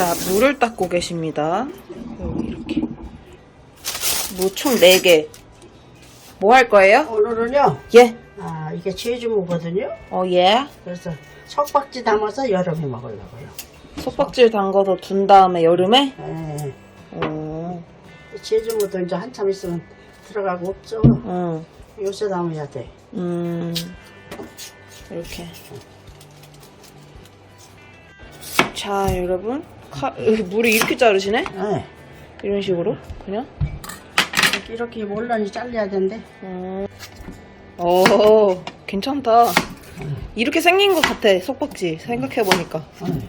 자, 물을 닦고 계십니다. 여기 이렇게. 무총 4개. 뭐 할 거예요? 오늘은요, 예. 아, 이게 제주무거든요. 어, 예. 그래서 석박지 담아서 여름에 먹으려고요. 속박질 담가서 둔 다음에 여름에? 예. 어, 제주무도 이제 한참 있으면 들어가고 없죠. 응. 요새 담아야 돼. 음, 이렇게. 자, 여러분. 칼, 으, 물을 이렇게 자르시네? 예. 이런 식으로? 그냥? 이렇게, 이렇게 몰라니 잘라야 된대. 어, 어, 괜찮다. 이렇게 생긴 것 같아, 속박지. 생각해보니까. 예.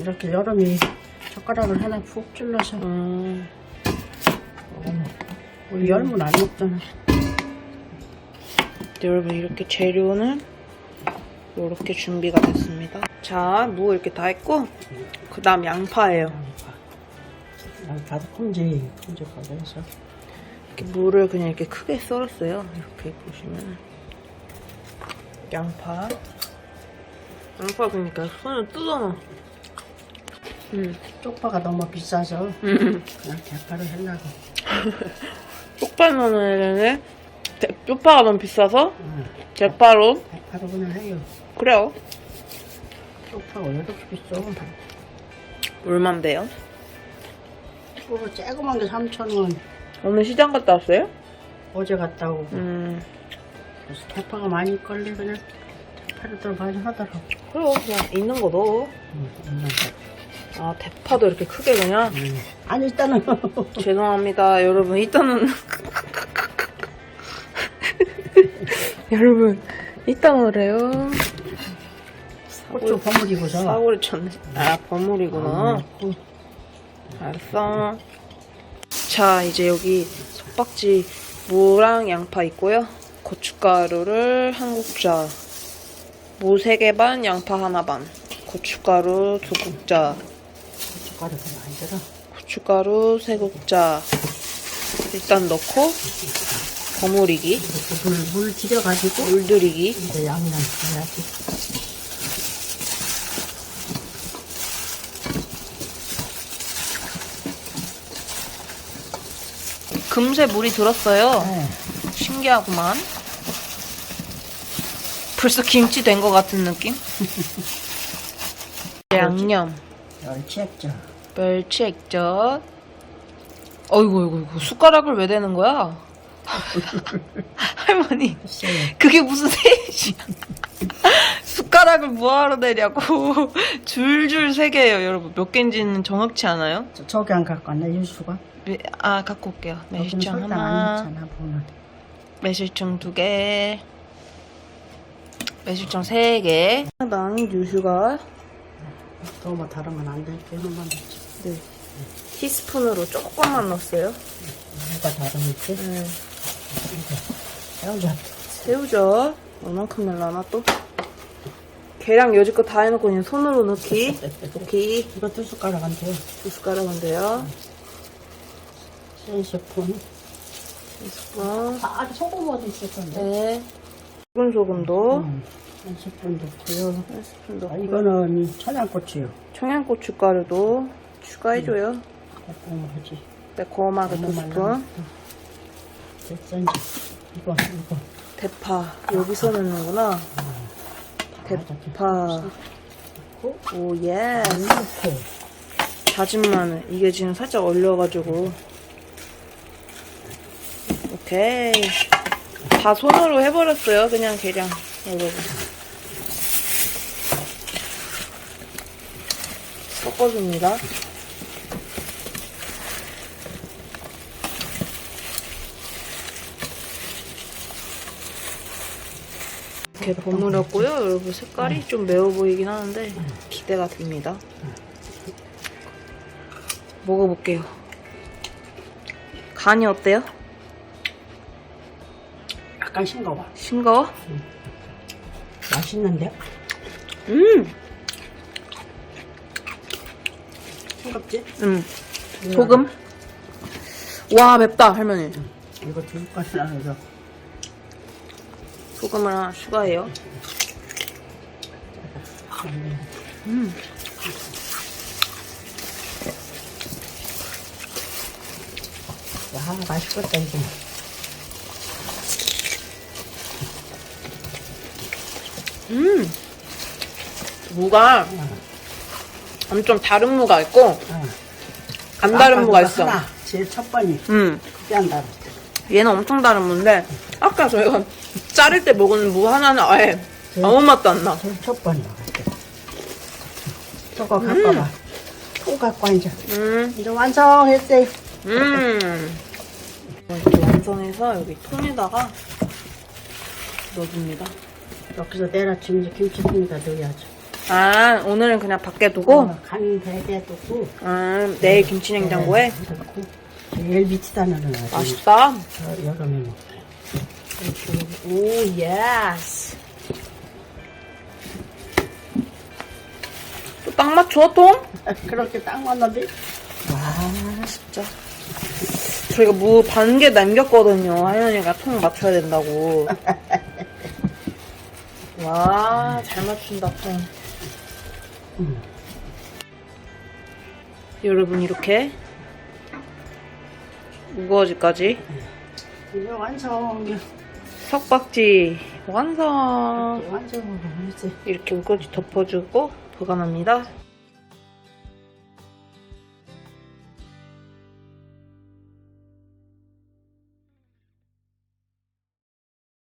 이렇게 여름에 젓가락을 하나 푹 찔러서 음, 우리 열문 안 먹잖아. 여러분, 이렇게 재료는 이렇게 준비가 됐습니다. 자, 무 이렇게 다 했고, 그 다음 양파예요. 아, 다들 콩지, 콩지 걸려서. 이렇게 무를 그냥 이렇게 크게 썰었어요. 이렇게 보시면 양파. 양파 그러니까 손을 뜯어놔. 음, 쪽파가 너무 비싸서 음. 그냥 대파를 하려고. 쪽파는 되는데 쪽파가 너무 비싸서 응. 대파로 대파로 그냥 해요. 그래요. 왜 이렇게 비싸? 얼만데요? 그거 쬐그만 게 3,000원. 오늘 시장 갔다 왔어요? 어제 갔다 오고. 음, 그래서 대파가 많이 걸리 그냥 대파를 더 많이 하더라고. 그래요. 그냥 있는 거 넣어. 응, 있는 아, 대파도 이렇게 크게 그냥. 거. 응. 아니, 일단은. 죄송합니다. 여러분, 일단은. 여러분, 이따 그래요. 고추 버무리고서. 사고를 쳤네. 아, 버무리구나. 응. 알았어. 자, 이제 여기 속박지 무랑 양파 있고요. 고춧가루를 한 국자. 무 3개 반, 양파 하나 반. 고춧가루 두 국자. 고춧가루가 많이 들어. 고춧가루 세 국자. 일단 넣고 버무리기, 물, 물 들여가지고. 물 들이기. 이제 양념 해야지. 금세 물이 들었어요. 네. 신기하구만. 벌써 김치 된 것 같은 느낌? 양념, 멸치 액젓. 멸치 액젓. 어이구, 어이구, 어이구, 숟가락을 왜 대는 거야? 할머니, 글쎄요. 그게 무슨 셋이야? 숟가락을 뭐하러 대냐고. 줄줄 세 개예요, 여러분. 몇 개인지는 정확치 않아요? 저- 저기 안 갖고 왔나, 유수가? 매- 아, 갖고 올게요. 매실청 설탕 안 하나, 넣잖아, 보는. 매실청 두 개, 매실청 세 개. 난 유슈가 너무 다르면 안 돼. 계속만 넣지. 네. 티스푼으로 조금만 넣었어요. 뭐가 다르겠지? 네. 여기 새우젓 얼만큼 넣으려나 또? 계량 여지껏 다 해놓고 그냥 손으로 넣기. 넣기. 이거 두 숟가락 안 돼. 두 숟가락은 돼요. 세 스푼. 두 스푼. 아, 아직 소금 어디 있을 건데. 네. 붉은 소금도 음, 한 스푼 넣고요. 한 스푼 아, 넣고. 이거는 이 청양고추요. 청양고춧가루도 추가해줘요. 조금 하지. 매콤하게 두 너무 스푼. 이제. 이거, 이거. 대파 여기서 넣는구나. 대파. 오 예. 넣고. 다진 마늘. 이게 지금 살짝 얼려가지고. 오케이. 다 손으로 해버렸어요. 그냥 계량. 여러분. 섞어줍니다. 이렇게 버무렸고요. 여러분 색깔이 좀 매워 보이긴 하는데 기대가 됩니다. 먹어볼게요. 간이 어때요? 약간 싱거워. 싱거워? 맛있는데? 음! 싱겁지? 음. 소금? 와, 맵다, 할머니. 이거 두 숟가락 넣어서. 소금을 하나 추가해요. 음. 야, 맛있겠다, 이거. 음. 무가 엄청 다른 무가 있고 어. 안 다른 무가 있어. 하나, 제일 첫 번이. 음. 그게 안 다르. 얘는 엄청 다른 무인데 아까 저희가 자를 때 먹은 무 하나는 아예 아무 맛도 안 나. 제일 첫 번이. 저거 갖고 와봐. 통 갖고 와, 이제. 음. 이제 완성했대. 음. 이렇게 완성해서 여기 통에다가 넣어줍니다. 여기서 내려치면 이제 김치통에다 넣어야죠. 아 오늘은 그냥 밖에 두고 어, 간 베개 두고. 아, 내일 김치 냉장고에 넣고. 제일 밑에다 넣어야지. 맛있다. 저 여름에 먹게. 오 예스. 또딱 맞춰 통? 그렇게 딱 맞는데? 와 진짜. 저희가 무 반 개 남겼거든요. 하연이가 통 맞춰야 된다고. 와, 잘 맞춘다, 통. 음. 여러분, 이렇게 우거지까지 이제 완성. 석박지 완성. 이제 이렇게 우거지 덮어주고 보관합니다.